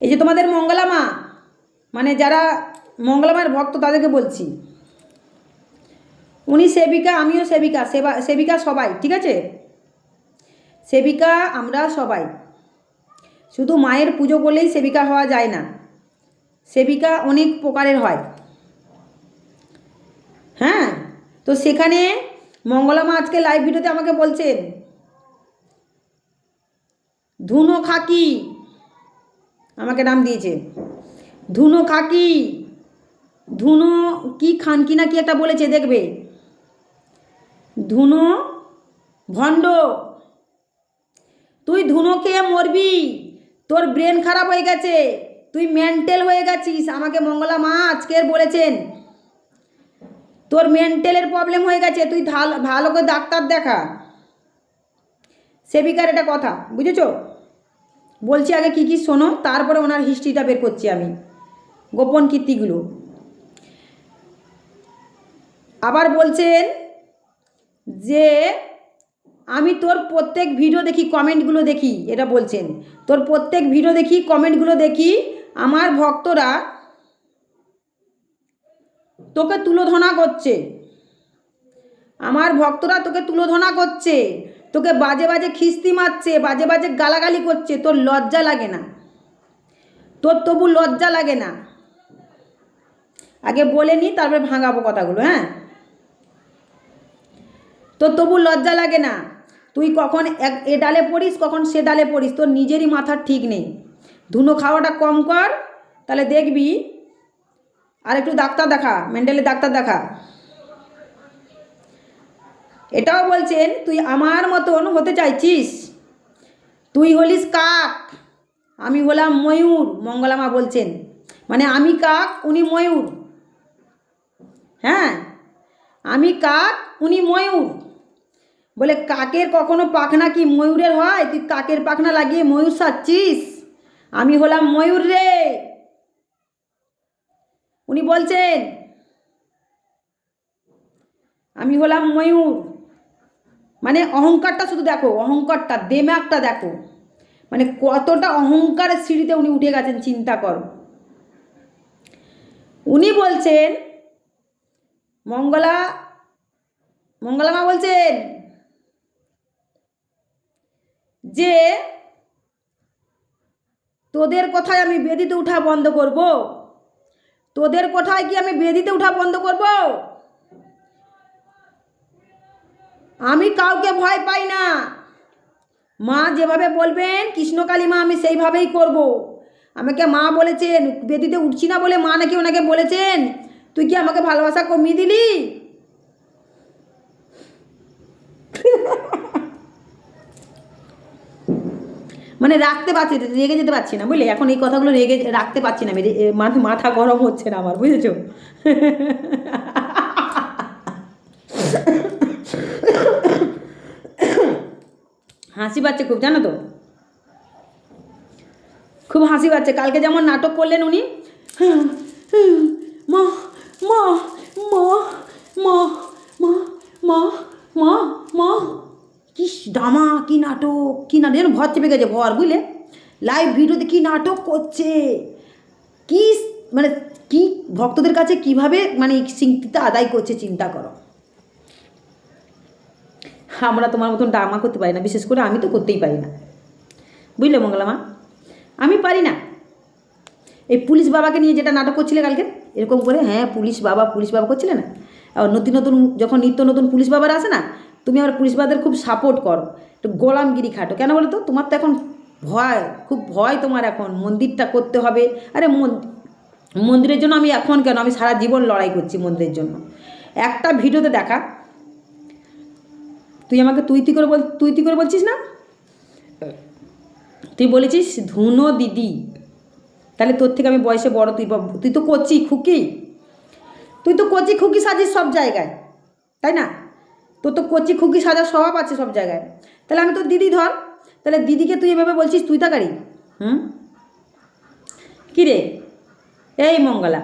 এই যে তোমাদের মঙ্গলা মা মানে যারা মঙ্গলা মায়ের ভক্ত তাদেরকে বলছি। উনি সেবিকা, আমিও সেবিকা, সেবা, সেবিকা সবাই, ঠিক আছে? সেবিকা আমরা সবাই। শুধু মায়ের পুজো বলেই সেবিকা হওয়া যায় না। সেবিকা অনেক প্রকারের হয়। হ্যাঁ? তো সেখানে মঙ্গলা মা আজকে লাইভ ভিডিওতে আমাকে বলছেন, ধুনো খাকি আমাকে নাম দিয়েছে। ধুনো খাকি ধুনো কি খানকি না কি একটা বলেছে, দেখবে। ধুনো ভণ্ড, তুই ধুনো খেয়ে মরবি, তোর ব্রেন খারাপ হয়ে গেছে, তুই মেন্টাল হয়ে গেছিস, আমাকে মঙ্গলা মা আজকের বলেছেন। তোর মেন্টালের প্রবলেম হয়ে গেছে, তুই ভালো করে ডাক্তার দেখা। সেবিকার এটা কথা, বুঝেছ? বলছি আগে কী কী শোনো, তারপরে ওনার হিস্ট্রিটা বের করছি আমি। গোপন কীর্তিগুলো। আবার বলছেন যে, আমি তোর প্রত্যেক ভিডিও দেখি কমেন্টগুলো দেখি, এটা বলছেন। তোর প্রত্যেক ভিডিও দেখি কমেন্টগুলো দেখি, আমার ভক্তরা তোকে তুলোধনা করছে। আমার ভক্তরা তোকে তুলোধনা করছে। তোকে বাজে বাজে খিস্তি মারছে, বাজে বাজে গালাগালি করছে, তোর লজ্জা লাগে না। তোর তবু লজ্জা লাগে না। আগে বলে নি, তারপরে ভাঙাবো কথাগুলো হ্যাঁ? তোর তবু লজ্জা লাগে না। তুই কখন এক, এ ডালে পড়িস, কখন সে ডালে পড়িস, তোর নিজেরই মাথার ঠিক নেই। ধুনো খাওয়াটা কম কর, তাহলে দেখবি। আর একটু ডাক্তার দেখা, মেন্টালি ডাক্তার দেখা। এটাও বলছেন, তুই আমার মতন হতে চাইছিস? তুই হলিস কাক? আমি হলাম ময়ূর, মঙ্গলামা বলছেন। মানে আমি কাক, উনি ময়ূর। হ্যাঁ আমি কাক, উনি ময়ূর। বলে কাকের কখনো পাখনা কি ময়ূরের হয়? তুই কাকের পাখনা লাগিয়ে ময়ূর সাজছিস? আমি হলাম ময়ূর রে। উনি বলছেন, আমি হলাম ময়ূর। মানে অহংকারটা শুধু দেখো, অহংকারটা, দেমাগটা দেখো। মানে কতটা অহংকারের সিঁড়িতে উনি উঠে গেছেন, চিন্তা করো। উনি বলছেন, মঙ্গলা মঙ্গলা মা বলছেন যে, তোদের কথায় আমি বেদিতে উঠা বন্ধ করব। তোদের কথায় কি আমি বেদিতে উঠা বন্ধ করব? আমি কাউকে ভয় পাই না। মা যেভাবে বলবেন, কৃষ্ণকালী মা, আমি সেইভাবেই করব। আমাকে মা বলেছেন, বেদিতে উঠছি না বলে মা নাকি ওনাকে বলেছেন, তুই কি আমাকে ভালোবাসা কমিয়ে দিলি? মানে রাখতে পারছি, রেগে যেতে পারছি না, বুঝলি? এখন এই কথাগুলো রেগে রাখতে পারছি না মাথা গরম হচ্ছে না আমার, বুঝেছ? হাসি পাচ্ছে খুব, জানো তো? খুব হাসি পাচ্ছে। কালকে যেমন নাটক করলেন উনি। কি ডামা কি নাটক কি নাটক। যেন ভর চেপে গেছে, ভর, বুঝলে? লাইভ ভিডিওতে কি নাটক করছে? কি মানে কি ভক্তদের কাছে কীভাবে মানে স্বীকৃতিটা আদায় করছে, চিন্তা করো। আমরা তোমার মতন ড্রামা করতে পারি না, বিশেষ করে আমি তো করতেই পারি না। বুঝলে মঙ্গলামা আমি পারি না। এই পুলিশ বাবাকে নিয়ে যেটা নাটক করছিলে কালকে, এরকম করে হ্যাঁ পুলিশ বাবা পুলিশ বাবা করছিলে না? আর নতুন নতুন, যখন নিত্য নতুন পুলিশ বাবারা আসে না, তুমি আমার পুলিশ বাবাদের খুব সাপোর্ট করো। একটু গোলামগিরি খাটো। কেন বলো তো তোমার তো এখন ভয়, খুব ভয় তোমার এখন। মন্দিরটা করতে হবে। আরে মন- মন্দিরের জন্য আমি এখন কেন? আমি সারা জীবন লড়াই করছি মন্দিরের জন্য। একটা ভিডিওতে দেখা তুই আমাকে তুই তুই করে বল, তুই তুই করে বলছিস না? তুই বলেছিস ধুনো দিদি। তাহলে তোর থেকে আমি বয়সে বড় তুই তুই তো কচি খুকি। তুই তো কচি খুকি সাজিস সব জায়গায়, তাই না? তোর তো কচি খুকি সাজার স্বভাব আছে সব জায়গায়। তাহলে আমি তোর দিদি ধর, তাহলে দিদিকে তুই এভাবে বলছিস, তুই তাকারি হুম? কী রে? এই মঙ্গলা,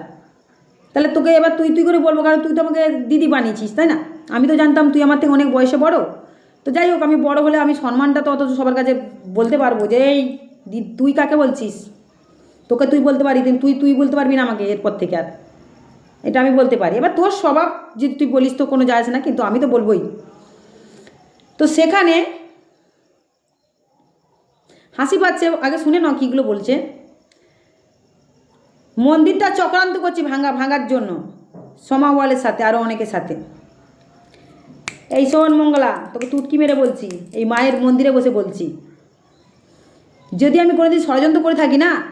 তাহলে তোকে এবার তুই তুই করে বলব, কারণ তুই তো আমাকে দিদি বানিয়েছিস, তাই না? আমি তো জানতাম তুই আমার থেকে অনেক বয়সে বড়। তো যাই হোক, আমি বড় হলে আমি সম্মানটা তো অত সবার কাছে বলতে পারব যে, এই তুই কাকে বলছিস? তোকে তুই বলতে পারি তুই তুই বলতে পারবি না আমাকে এরপর থেকে আর। এটা আমি বলতে পারি। এবার তোর স্বভাব যদি তুই বলিস তো কোনো যায় না, কিন্তু আমি তো বলবোই। তো সেখানে হাসি পাচ্ছে। আগে শুনে নাও কীগুলো বলছে। মন্দিরটা চক্রান্ত করছি ভাঙা, ভাঙার জন্য। সমাওয়ালের সাথে আরও অনেকের সাথে। এই শোন মঙ্গলা, তোকে তুটকি মেরে বলছি, এই মায়ের মন্দিরে বসে বলছি। যদি আমি কোনোদিন ষড়যন্ত্র করে থাকি না,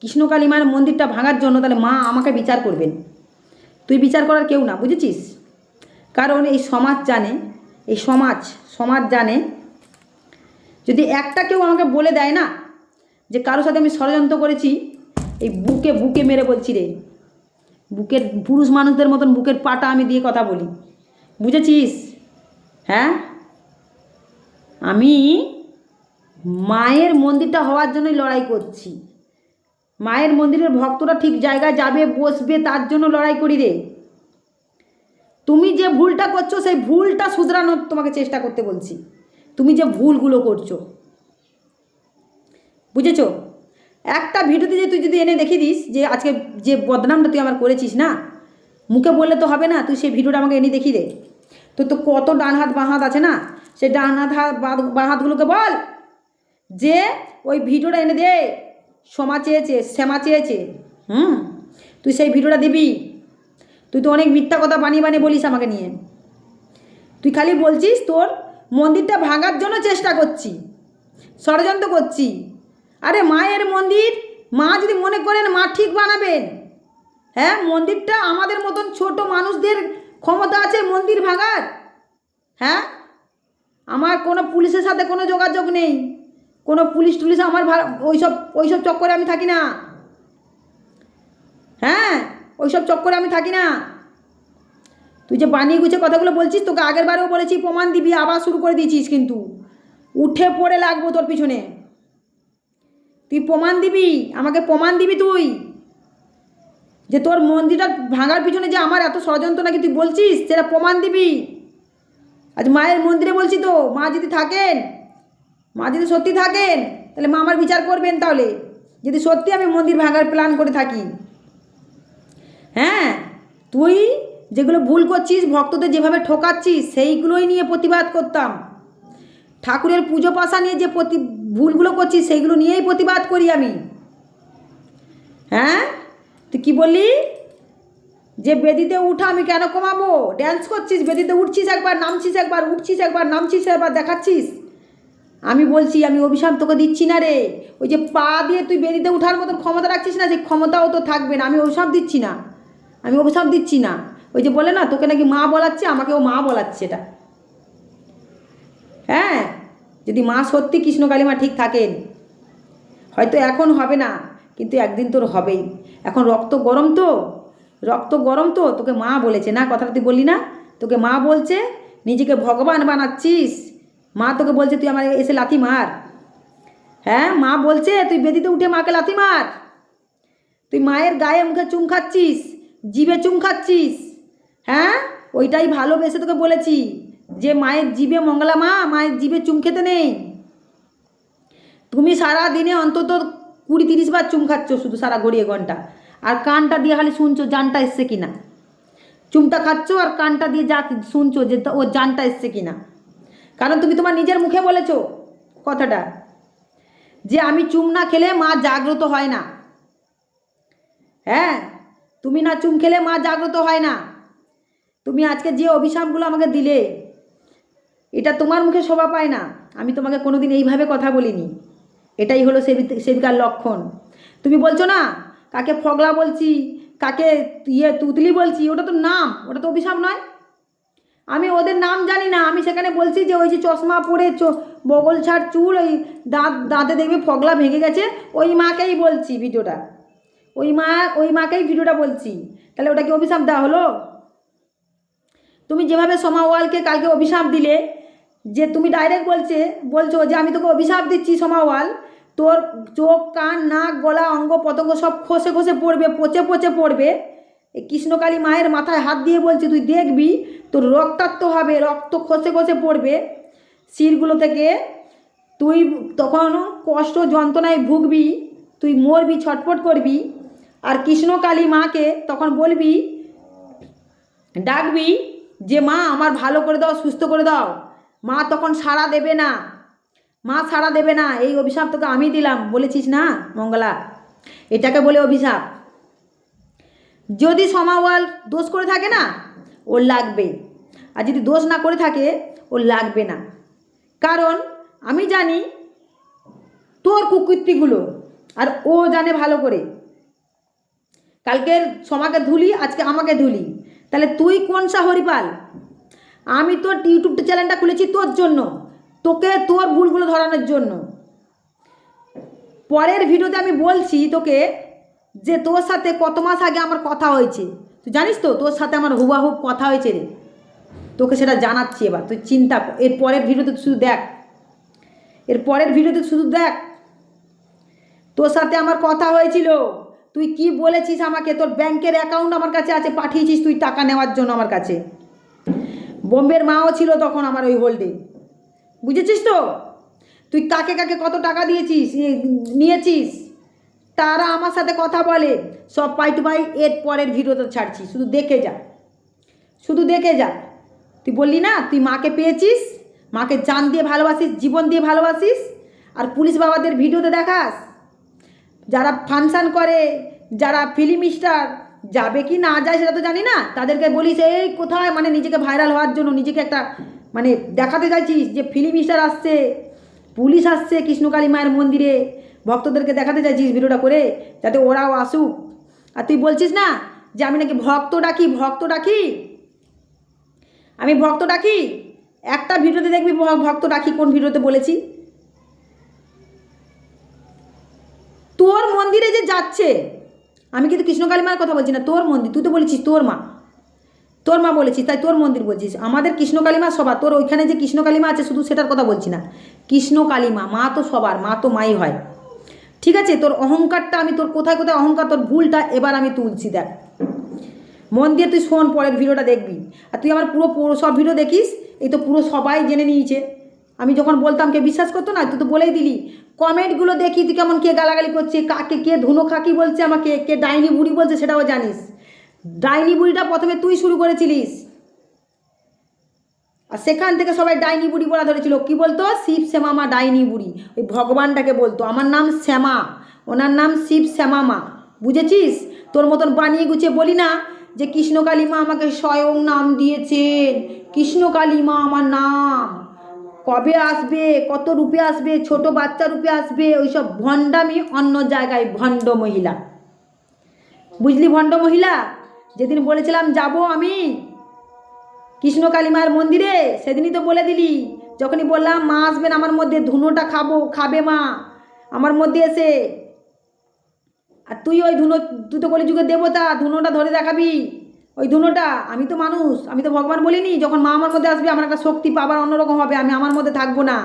কৃষ্ণকালী মায়ের মন্দিরটা ভাঙার জন্য তাহলে মা আমাকে বিচার করবেন। তুই বিচার করার কেউ না, বুঝেছিস? কারণ এই সমাজ জানে, এই সমাজ সমাজ জানে, যদি একটা কেউ আমাকে বলে দেয় না, যে কারোর সাথে আমি ষড়যন্ত্র করেছি, এই বুকে বুকে মেরে বলছি রে। বুকের পুরুষ মানুষদের মতন বুকের পাটা আমি দিয়ে কথা বলি। বুঝেছিস? হ্যাঁ? আমি মায়ের মন্দিরটা হওয়ার জন্যই লড়াই করছি। মায়ের মন্দিরের ভক্তরা ঠিক জায়গায় যাবে, বসবে, তার জন্য লড়াই করি রে। তুমি যে ভুলটা করছ, সেই ভুলটা শুধরানোর তোমাকে চেষ্টা করতে বলছি। তুমি যে ভুলগুলো করছ। বুঝেছ? একটা ভিডিওতে যে তুই যদি এনে দেখিয়ে দিস, যে আজকে যে বদনামটা তুই আমার করেছিস না, মুখে বললে তো হবে না, তুই সেই ভিডিওটা আমাকে এনে দেখিয়ে দে। তোর তো কত ডান হাত বাঁ হাত আছে না? সেই ডান হাত হাত বাঁ- হাতগুলোকে বল। যে ওই ভিডিওটা এনে দে। সমা চেয়েছে, শ্যামা চেয়েছে। হুম? তুই সেই ভিডিওটা দিবি। তুই তো অনেক মিথ্যা কথা বানিয়ে বানিয়ে বলিস আমাকে নিয়ে। তুই খালি বলছিস তোর মন্দিরটা ভাঙার জন্য চেষ্টা করছি। ষড়যন্ত্র করছি। আরে মায়ের মন্দির? মা যদি মনে করেন মা ঠিক বানাবেন। হ্যাঁ মন্দিরটা আমাদের মতন ছোট মানুষদের ক্ষমতা আছে মন্দির ভাঙার? হ্যাঁ? আমার কোনো পুলিশের সাথে কোনো যোগাযোগ নেই। কোনো পুলিশ টুলিশ আমার ওইসব ওইসব চক্করে আমি থাকি না। হ্যাঁ? ওইসব চক্করে আমি থাকি না। তুই যে বানিয়ে গুছে কথাগুলো বলছিস, তোকে আগের বারেও বলেছি, প্রমাণ দিবি, আবার শুরু করে দিয়েছিস কিন্তু। উঠে পড়ে লাগবো তোর পিছনে। তুই প্রমাণ দিবি, আমাকে প্রমাণ দিবি তুই। যে তোর মন্দিরটা ভাঙার পিছনে যে আমার এত ষড়যন্ত্র নাকি তুই বলছিস? সেটা প্রমাণ দিবি। আজ মায়ের মন্দিরে বলছি তো, মা যদি থাকেন, মা যদি সত্যি থাকেন, তাহলে মা আমার বিচার করবেন তাহলে। যদি সত্যি আমি মন্দির ভাঙার প্ল্যান করে থাকি। হ্যাঁ তুই যেগুলো ভুল করছিস, ভক্তদের যেভাবে ঠকাচ্ছিস, সেইগুলোই নিয়ে প্রতিবাদ করতাম। ঠাকুরের পুজো পাশা নিয়ে যে প্রতি ভুলগুলো করছিস, সেইগুলো নিয়েই প্রতিবাদ করি আমি। হ্যাঁ? তুই কি বললি? যে বেদিতে উঠা আমি কেন কমাবো? ড্যান্স করছিস, বেদিতে উঠছিস একবার, নামছিস একবার, উঠছিস একবার, নামছিস একবার, দেখাচ্ছিস? আমি বলছি, আমি অভিশাপ তোকে দিচ্ছি না রে। ওই যে পা দিয়ে তুই বেদিতে উঠার মতন ক্ষমতা রাখছিস না, সেই ক্ষমতাও তো থাকবে না। আমি অভিশাপ দিচ্ছি না। আমি অভিশাপ দিচ্ছি না। ওই যে বলে না, তোকে নাকি মা বলাচ্ছে, আমাকেও মা বলাচ্ছে এটা। হ্যাঁ যদি মা সত্যি কৃষ্ণকালী মা ঠিক থাকেন, হয়তো এখন হবে না। কিন্তু একদিন তোর হবেই। এখন রক্ত গরম তো? রক্ত গরম তো? তোকে মা বলেছে না, কথাটা তুই বললি না? তোকে মা বলছে, নিজেকে ভগবান বানাচ্ছিস। মা তোকে বলছে, তুই আমার এসে লাথি মার। হ্যাঁ মা বলছে, তুই বেদিতে উঠে মাকে লাথি মার। তুই মায়ের গায়ে মুখে চুম খাচ্ছিস, জিভে চুম খাচ্ছিস। হ্যাঁ ওইটাই ভালোবেসে তোকে বলেছি যে মায়ের জিভে মঙ্গলা মা, মায়ের জিভে চুম খেতে নেই। তুমি সারা দিনে অন্তত কুড়ি তিরিশ বার চুম খাচ্ছ শুধু সারা গড়িয়ে ঘণ্টা আর কানটা দিয়ে খালি শুনছো জানটা এসছে কিনা। চুমটা খাচ্ছ আর কানটা দিয়ে যা শুনছো যে ও জানটা এসছে কিনা। কারণ তুমি তোমার নিজের মুখে বলেছ কথাটা। যে আমি চুম না খেলে মা জাগ্রত হয় না। হ্যাঁ তুমি না চুম খেলে মা জাগ্রত হয় না। তুমি আজকে যে অভিশাপগুলো আমাকে দিলে, এটা তোমার মুখে শোভা পায় না। আমি তোমাকে কোনোদিন এইভাবে কথা বলিনি। এটাই হলো সেবি, সেবিকার লক্ষণ। তুমি বলছো না? কাকে ফগলা বলছি? কাকে ইয়ে তুতলি বলছি? ওটা তো নাম, ওটা তো অভিশাপ নয়। আমি ওদের নাম জানি না। আমি সেখানে বলছি যে, ওই যে চশমা পরে বগল ছাড় চুল, ওই দাঁত, দাঁতে দেখবে ফগলা ভেঙে গেছে। ওই মাকেই বলছি ভিডিওটা। ওই মা, ওই মাকেই ভিডিওটা বলছি। তাহলে ওটা কি অভিশাপ দেওয়া হলো? তুমি যেভাবে সোমাওয়ালকে কালকে অভিশাপ দিলে, যে তুমি ডাইরেক্ট বলছে, বলছো যে, আমি তোকে অভিশাপ দিচ্ছি সোমাওয়াল তোর চোখ, কান, নাক, গলা, অঙ্গ, পতঙ্গ সব খসে খসে পড়বে, পচে পচে পড়বে। কৃষ্ণকালী মায়ের মাথায় হাত দিয়ে বলছে, তুই দেখবি, তোর রক্তাক্ত হবে, রক্ত খসে খসে পড়বে। শিরগুলো থেকে তুই তখন কষ্ট, যন্ত্রণায় ভুগবি, তুই মরবি, ছটফট করবি। আর কৃষ্ণকালী মাকে তখন বলবি, ডাকবি যে, মা, আমার ভালো করে দাও, সুস্থ করে দাও। মা তখন সাড়া দেবে না। মা সাড়া দেবে না, এই অভিশাপ তোকে আমি দিলাম, বলেছিস না, মঙ্গলা? এটাকে বলে অভিশাপ। যদি সমাওয়াল দোষ করে থাকে না ওর লাগবে। আর যদি দোষ না করে থাকে ওর লাগবে না। কারণ আমি জানি তোর কুকৃতিগুলো, আর ও জানে ভালো করে। কালকের সমাকে ধুলি, আজকে আমাকে ধুলি। তাহলে তুই কোন সা হরিপাল আমি তোর ইউটিউব চ্যানেলটা খুলেছি তোর জন্য। তোকে তোর ভুলগুলো ধরানোর জন্য। পরের ভিডিওতে আমি বলছি তোকে যে তোর সাথে কত মাস আগে আমার কথা হয়েছে। তুই জানিস তো, তোর সাথে আমার হুবাহুব কথা হয়েছে রে। তোকে সেটা জানাচ্ছি এবার, তুই চিন্তা কর। এর পরের ভিডিওতে শুধু দেখ। এর পরের ভিডিওতে শুধু দেখ। তোর সাথে আমার কথা হয়েছিল। তুই কি বলেছিস আমাকে? তোর ব্যাংকের অ্যাকাউন্ট আমার কাছে আছে, পাঠিয়েছিস তুই টাকা নেওয়ার জন্য আমার কাছে। বোম্বের মাও ছিল তখন আমার ওই হোল্ডে বুঝেছিস তো? তুই কাকে কাকে কত টাকা দিয়েছিস নিয়েছিস? তারা আমার সাথে কথা বলে। সব পাই টু পাই এর পরের ভিডিওতে ছাড়ছি। শুধু দেখে যা। শুধু দেখে যা। তুই বললি না, তুই মাকে পেয়েছিস? মাকে জান দিয়ে ভালোবাসিস, জীবন দিয়ে ভালোবাসিস? আর পুলিশ বাবাদের ভিডিওতে দেখাস? যারা ফাংশান করে, যারা ফিল্ম স্টার, যাবে কি না যায় সেটা তো জানি না। তাদেরকে বলিস, এই কোথায়? মানে নিজেকে ভাইরাল হওয়ার জন্য, নিজেকে একটা মানে দেখাতে চাইছিস যে ফিল্ম স্টার আসছে, পুলিশ আসছে কৃষ্ণকালী মায়ের মন্দিরে, ভক্তদেরকে দেখাতে চাইছিস ভিডিওটা করে, যাতে ওরাও আসুক। আর তুই বলছিস না যে আমি নাকি ভক্ত ডাকি ভক্ত ডাকি? আমি ভক্ত ডাকি? একটা ভিডিওতে দেখবি ভক্ত ডাকি, কোন ভিডিওতে বলেছি? তোর মন্দিরে যে যাচ্ছে, আমি কিন্তু কৃষ্ণকালী মার কথা বলছি না, তোর মন্দির, তুই তো বলেছিস তোর মা। তোর মা বলেছিস, তাই তোর মন্দির বলছিস। আমাদের কৃষ্ণকালী মা সবার, তোর ওইখানে যে কৃষ্ণকালী মা আছে, শুধু সেটার কথা বলছি না। কৃষ্ণকালী মা মা তো সবার, মা তো মাই হয়। ঠিক আছে, তোর অহংকারটা আমি, তোর কোথায় কোথায় অহংকার, তোর ভুলটা এবার আমি তুলছি, দেখ। মন দিয়ে তুই শোন, পরের ভিডিওটা দেখবি। আর তুই আমার পুরো পুরো সব ভিডিও দেখিস, এই তো পুরো সবাই জেনে নিয়েছে। আমি যখন বলতাম, কে বিশ্বাস করতো না, তুই তো বলেই দিলি। কমেন্টগুলো দেখি, তুই কেমন কে গালাগালি করছে, কাকে কে ধুনো খাকি বলছে আমাকে, কে ডাইনি বুড়ি বলছে, সেটাও জানিস। ডাইনি বুড়িটা প্রথমে তুই শুরু করেছিলিস। আর সেখান থেকে সবাই ডাইনি বুড়ি বলা ধরেছিল। কি বলতো? শিব শ্যামা মা ডাইনি বুড়ি। ওই ভগবানটাকে বলতো। আমার নাম শ্যামা। ওনার নাম শিব শ্যামা মা। বুঝেছিস? তোর মতন বানিয়ে গুছিয়ে বলি না যে কৃষ্ণকালী মা আমাকে স্বয়ং নাম দিয়েছেন। কৃষ্ণকালী মা আমার নাম। কবে আসবে? কত রূপে আসবে? ছোট বাচ্চা রূপে আসবে? ওইসব ভণ্ডামি অন্য জায়গায় ভণ্ড মহিলা। বুঝলি ভণ্ড মহিলা? যেদিন বলেছিলাম, যাব আমি কৃষ্ণ কালীমার মন্দিরে, সেদিনই তো বলে দিলি। যখনই বললাম, মা আসবেন, আমার মধ্যে ধুনোটা খাব, খাবে মা, আমার মধ্যে এসে। আর তুই ওই ধুনো, তুই তো বলি যুগের দেবতা, ধুনোটা ধরে দেখাবি। ওই ধুনোটা, আমি তো মানুষ, আমি তো ভগবান বলিনি, যখন মা আমার মধ্যে আসবে, আমার একটা শক্তি পাবার অন্যরকম হবে, আমি আমার মধ্যে থাকব না।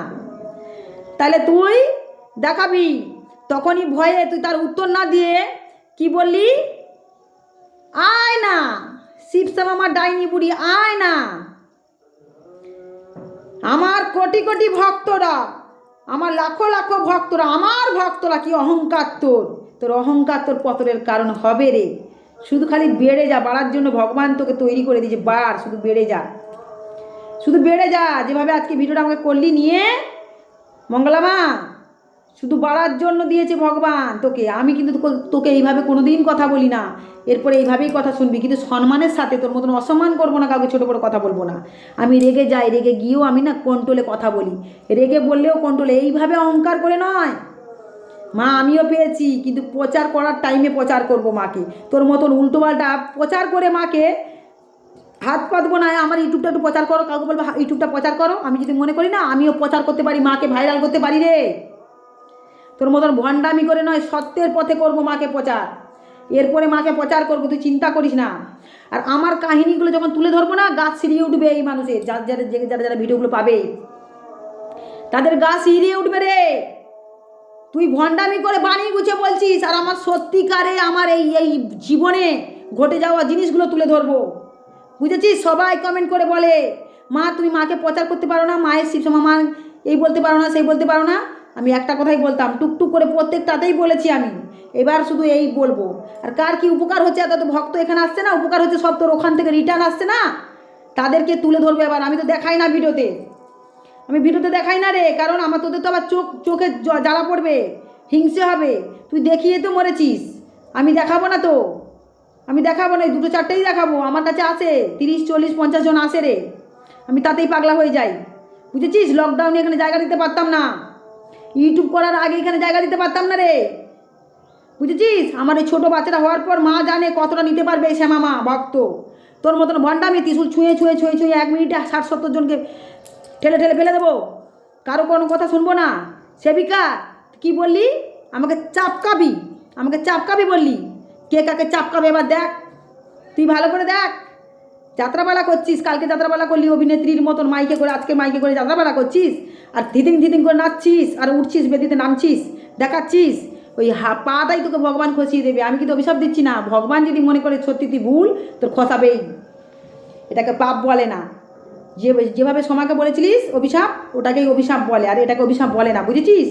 তাহলে তুই দেখাবি, তখনই ভয়ে তুই তার উত্তর না দিয়ে কি বললি? আয় না। শিবশ্যাম আমার ডাইনি বুড়ি, আয় না। আমার কোটি কোটি ভক্তরা, আমার লাখো লাখো ভক্তরা, আমার ভক্তরা, কি অহংকার তোর? তোর অহংকার তোর পতনের কারণ হবে রে। শুধু খালি বেড়ে যা, বাড়ার জন্য ভগবান তোকে তৈরি করে দিয়েছে, বাড়, শুধু বেড়ে যা। শুধু বেড়ে যা, যেভাবে আজকে ভিডিওটা আমাকে করলি নিয়ে, মঙ্গলামা। শুধু বাড়ার জন্য দিয়েছে ভগবান তোকে। আমি কিন্তু তোকে- এইভাবে কোনোদিন কথা বলি না। এরপরে এইভাবেই কথা শুনবি। কিন্তু সম্মানের সাথে তোর মতন অসম্মান করব না, কাউকে ছোটো বড়ো কথা বলব না। আমি রেগে যাই, রেগে গিয়েও আমি না কন্ট্রোলে কথা বলি। রেগে বললেও কন্ট্রোলে। এইভাবে অহংকার করে নয়। মা, আমিও পেয়েছি, কিন্তু প্রচার করার টাইমে প্রচার করব মাকে। তোর মতন উল্টোপাল্টা প্রচার করে মাকে হাত পাতবো না। আমার ইউটিউবটা একটু প্রচার করো, কাউকে বলব, "হা- ইউটিউবটা প্রচার করো। আমি যদি মনে করি না, আমিও প্রচার করতে পারি, মাকে ভাইরাল করতে পারি রে। তোর মতন ভণ্ডামি করে নয়, সত্যের পথে করব মাকে প্রচার। এরপরে মাকে প্রচার করব, তুই চিন্তা করিস না। আর আমার কাহিনীগুলো যখন তুলে ধরবো না গাছ সিরিয়ে উঠবে এই মানুষের, যার যারা যারা যারা ভিডিওগুলো পাবে। তাদের গা সিরিয়ে উঠবে রে। তুই ভণ্ডামি করে বানিয়ে গুছে বলছিস, আর আমার সত্যিকারে আমার এই এই জীবনে ঘটে যাওয়া জিনিসগুলো তুলে ধরবো। বুঝেছিস? সবাই কমেন্ট করে বলে, মা, তুমি মাকে প্রচার করতে পারো না, মায়ের শিব মা এই বলতে পারো না, সেই বলতে পারো না। আমি একটা কথাই বলতাম, টুকটুক করে প্রত্যেকটাতেই বলেছি আমি। এবার শুধু এই বলব। আর কার কি উপকার হচ্ছে, এত তো ভক্ত এখানে আসছে না, উপকার হচ্ছে সব তোর ওখান থেকে রিটার্ন আসছে না? তাদেরকে তুলে ধরবে এবার, আমি তো দেখাই না ভিডিওতে। আমি ভিডিওতে দেখাই না রে, কারণ আমার তোদের তো আবার চোখ, চোখে জ্বালা পড়বে, হিংসে হবে। তুই দেখিয়ে তো মরেছিস। আমি দেখাবো না তো। আমি দেখাবো না দুটো চারটেই দেখাবো। আমার কাছে আসে, তিরিশ, চল্লিশ, পঞ্চাশ জন আসে রে। আমি তাতেই পাগলা হয়ে যাই। বুঝেছিস? লকডাউনে এখানে জায়গা দিতে পারতাম না। ইউটিউব করার আগে এখানে জায়গা দিতে পারতাম না রে। বুঝেছিস? আমার এই ছোটো বাচ্চাটা হওয়ার পর মা জানে কতটা নিতে পারবে এই শ্যামা মা, ভক্ত। তোর মতন ভণ্ডামি ত্রিশুল ছুঁয়ে ছুঁয়ে ছুঁয়ে ছুঁয়ে এক মিনিটে ষাট সত্তর জনকে ঠেলে ঠেলে ফেলে দেবো। কারও কোনো কথা শুনব না। সেবিকা, কি বললি? আমাকে চাপকাবি। আমাকে চাপকাবি বললি। কে কাকে চাপকাবে এবার দেখ। তুই ভালো করে দেখ। যাত্রাপালা করছিস, কালকে যাত্রাপালা করলি অভিনেত্রীর মতন মাইকে করে, আজকে মাইকে করে যাত্রাপালা করছিস। আর ধিদিং ধিদিং করে নাচছিস, আর উঠছিস, বেদিতে নামছিস, দেখাচ্ছিস, ওই হা, পাটাই তোকে ভগবান খসিয়ে দেবে। আমি কিন্তু অভিশাপ দিচ্ছি না। ভগবান যদি মনে করে সত্যি তুই ভুল, তোর খসাবেই। এটাকে পাপ বলে না। যে, যেভাবে সমাকে বলেছিলিস, অভিশাপ, ওটাকেই অভিশাপ বলে। আর এটাকে অভিশাপ বলে না। বুঝেছিস?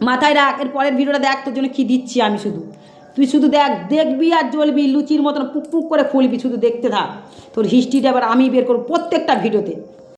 মাথায় রাখ এর পরের ভিডিওটা দেখ, তোর জন্য কী দিচ্ছি আমি শুধু। তুই শুধু দেখ, দেখবি আর জ্বলবি, লুচির মতন পুক পুক করে ফুলবি শুধু দেখতে থাক। তোর হিস্ট্রিটা এবার আমি বের করব প্রত্যেকটা ভিডিওতে।